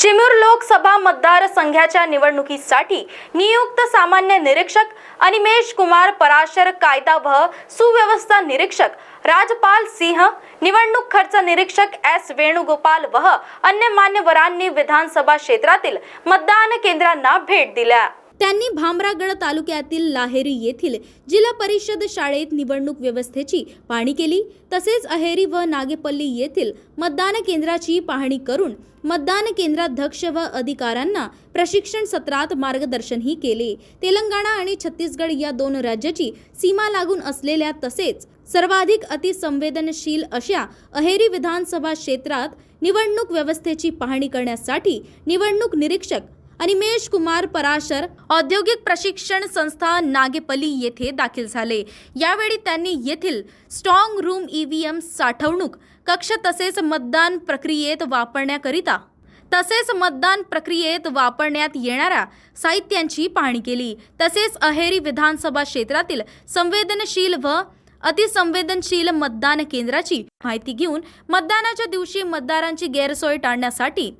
चिमूर लोकसभा मतदारसंघाच्या निवडणुकीसाठी नियुक्त सामान्य निरीक्षक अनिमेश कुमार पराशर कायदा व सुव्यवस्था निरीक्षक राजपाल सिंह निवडणूक खर्च निरीक्षक एस वेणुगोपाल व अन्य मान्यवरांनी विधानसभा क्षेत्रातील मतदान केंद्रांना भेट दिल्या. त्यांनी भामरागड तालुक्यातील लाहेरी येथील जिल्हा परिषद शाळेत निवडणूक व्यवस्थेची पाहणी केली. तसेच अहेरी व नागेपल्ली येथील मतदान केंद्राची पाहणी करून मतदान केंद्राध्यक्ष व अधिकाऱ्यांना प्रशिक्षण सत्रात मार्गदर्शनही केले. तेलंगणा आणि छत्तीसगड या दोन राज्याची सीमा लागून असलेल्या तसेच सर्वाधिक अतिसंवेदनशील अशा अहेरी विधानसभा क्षेत्रात निवडणूक व्यवस्थेची पाहणी करण्यासाठी निवडणूक निरीक्षक अनिमेश कुमार पराशर औद्योगिक प्रशिक्षण संस्था नागेपली येथे दाखल झाले. यावेळी त्यांनी येथील स्ट्रॉंग रूम ईव्हीएम साठवणूक कक्ष तसेच मतदान प्रक्रियेत वापरण्याकरिता तसेच मतदान प्रक्रियेत वापरण्यात येणाऱ्या साहित्यांची पाहणी केली. तसेच अहेरी विधानसभा क्षेत्रातील संवेदनशील व अतिसंवेदनशील मतदान केंद्राची माहिती घेऊन मतदानाच्या दिवशी मतदारांची गैरसोय टाळण्यासाठी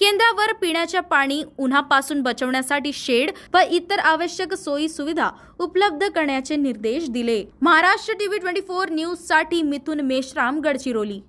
केंद्रावर पिण्याच्या पाणी उन्हापासून बचवण्यासाठी शेड व इतर आवश्यक सोयी सुविधा उपलब्ध करण्याचे निर्देश दिले. महाराष्ट्र टीव्ही ट्वेंटी फोर न्यूजसाठी मिथुन मेश्राम गडचिरोली.